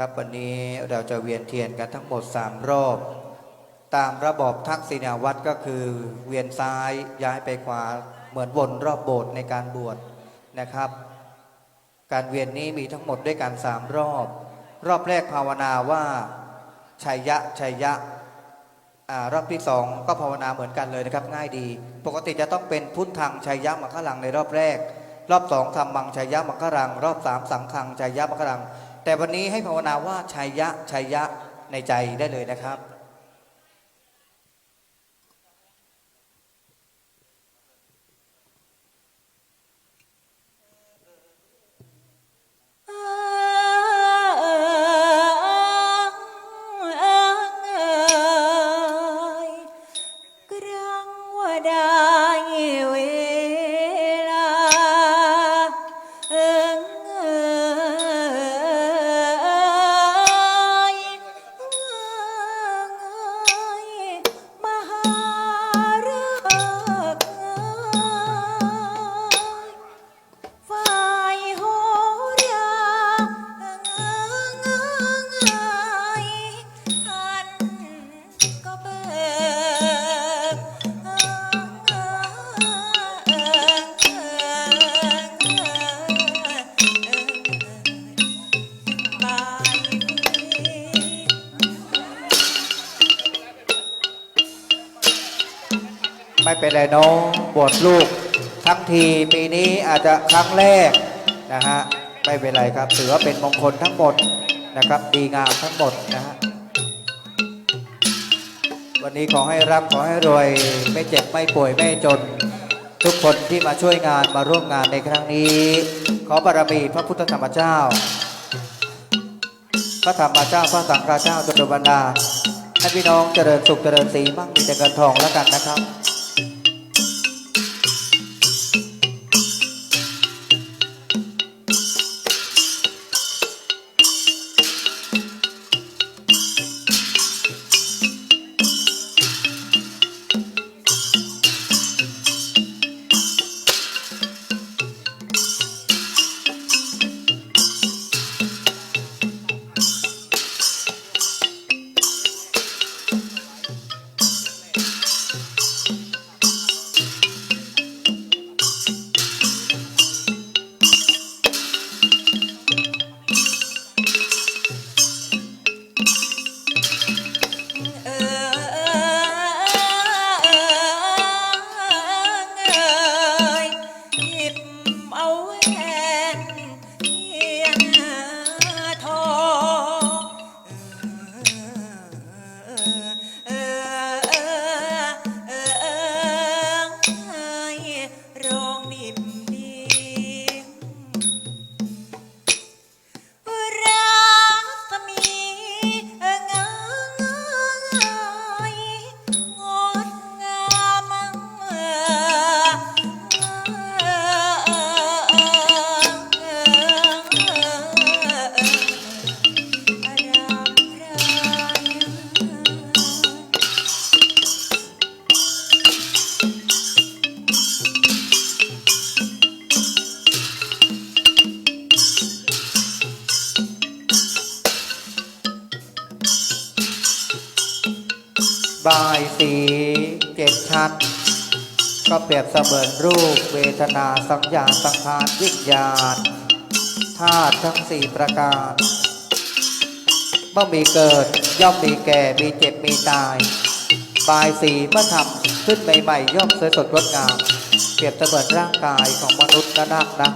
ครับวันนี้เราจะเวียนเทียนกันทั้งหมด 3 รอบ ตามระบอบทักษิณาวัตรก็คือเวียนซ้ายย้ายไปขวาเหมือนวนรอบโบสถ์ในการบวชนะครับ การเวียนนี้มีทั้งหมดด้วยกันสามรอบ รอบแรกภาวนาว่าชัยยะชัยยะอรอบที่สองก็ภาวนาเหมือนกันเลยนะครับ ง่ายดี ปกติจะต้องเป็นพุทธังชัยยะมังคลังในรอบแรก รอบสองธรรมังชัยยะมังคลัง รอบสามสังฆังชัยยะมังคลัง แต่วันนี้ให้ภาวนาว่าชัยยะชัยยะในใจได้เลยนะครับ ไม่เป็นไรน้องบวชลูก ทั้งทีปีนี้อาจจะครั้งแรกนะฮะไม่เป็นไรครับถือว่าเป็นมงคลทั้งหมดนะครับ ดีงามทั้งหมดนะฮะวันนี้ขอให้ร่ำขอให้รวยไม่เจ็บไม่ป่วยไม่จน ทุกคนที่มาช่วยงานมาร่วมงานในครั้งนี้ ขอบารมีพระพุทธธรรมเจ้า พระธรรมเจ้าพระสังฆเจ้าจนบันดาให้พี่น้องเจริญสุขเจริญสีมั่งมีแต่เงินทองแล้วกันนะครับ บายสีเจ็ดชั้นก็เปรียบเสมือนรูปเวทนาสัญญาสังขารวิญญาณธาตุทั้งสี่ประการเมื่อมีเกิดย่อมมีแก่มีเจ็บมีตาย บายสีเมื่อทำขึ้นใหม่ๆย่อมสวยสดงดงาม เปรียบเสมือนร่างกายของมนุษย์นะนักนะ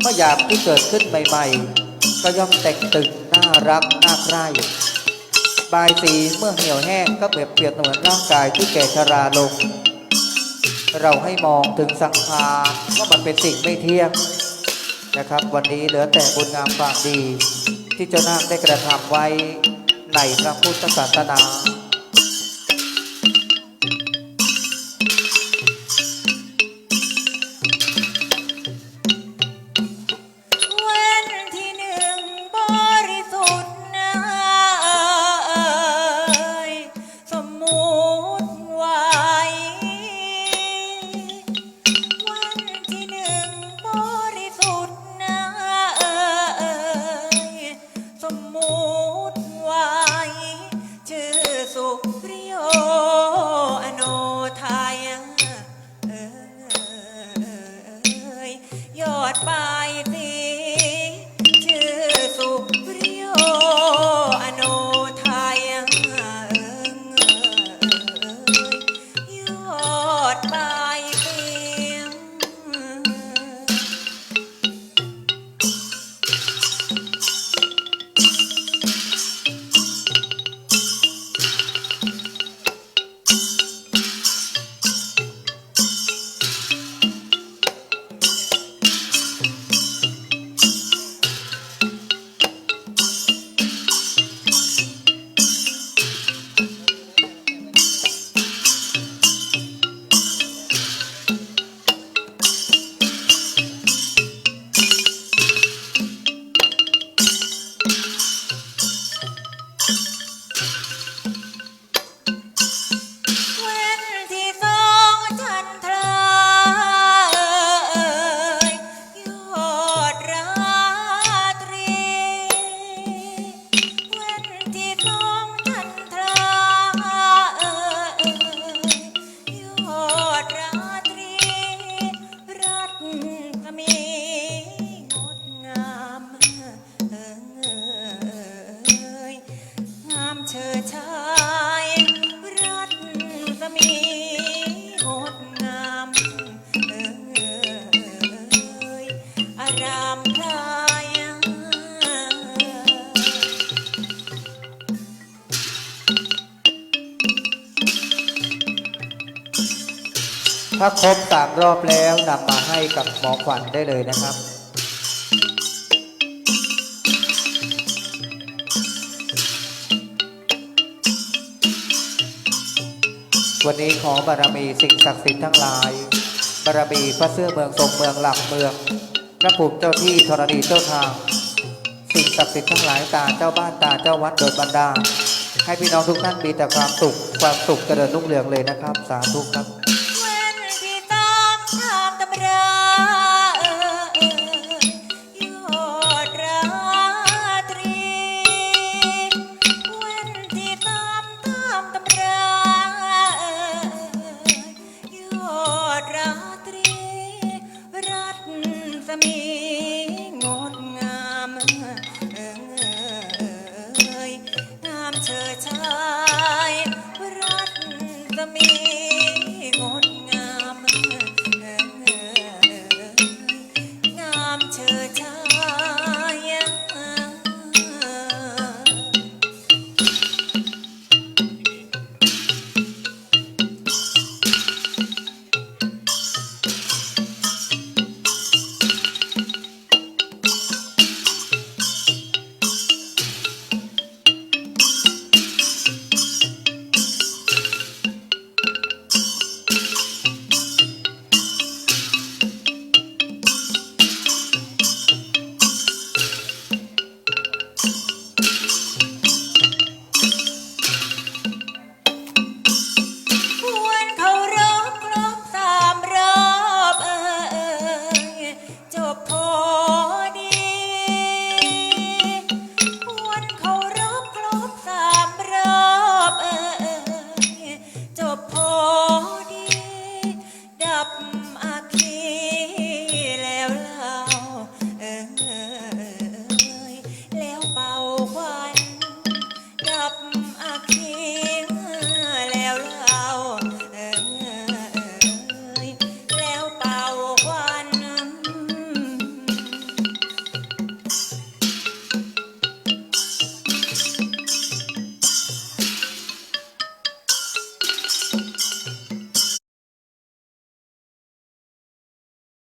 เมื่อยามที่เกิดขึ้นใหม่ๆ ก็ย่อมแต่งตึงน่ารักน่าใคร่ บายสีเมื่อเหี่ยวแห้งก็เปรียบเปรียบเหมือนร่างกายที่แก่ชราลง เราให้มองถึงสังขารว่ามันเป็นสิ่งไม่เที่ยงนะครับ วันนี้เหลือแต่บุญงามความดี ที่เจ้านาคได้กระทำไว้ในพระพุทธศาสนา ถ้าครบสามรอบแล้วนำมาให้กับหมอขวัญได้เลยนะครับ วันนี้ขอบารมีสิ่งศักดิ์สิทธิ์ทั้งหลาย บารมีพระเสื้อเมืองทรงเมืองหลักเมือง พระภูมิเจ้าที่ธรณีเจ้าทาง สิ่งศักดิ์สิทธิ์ทั้งหลายตาเจ้าบ้านตาเจ้าวัดโดยบรรดาให้พี่น้องทุกท่านมีแต่ความสุขความสุขเจริญรุ่งเรืองเลยนะครับ สาธุครับ come to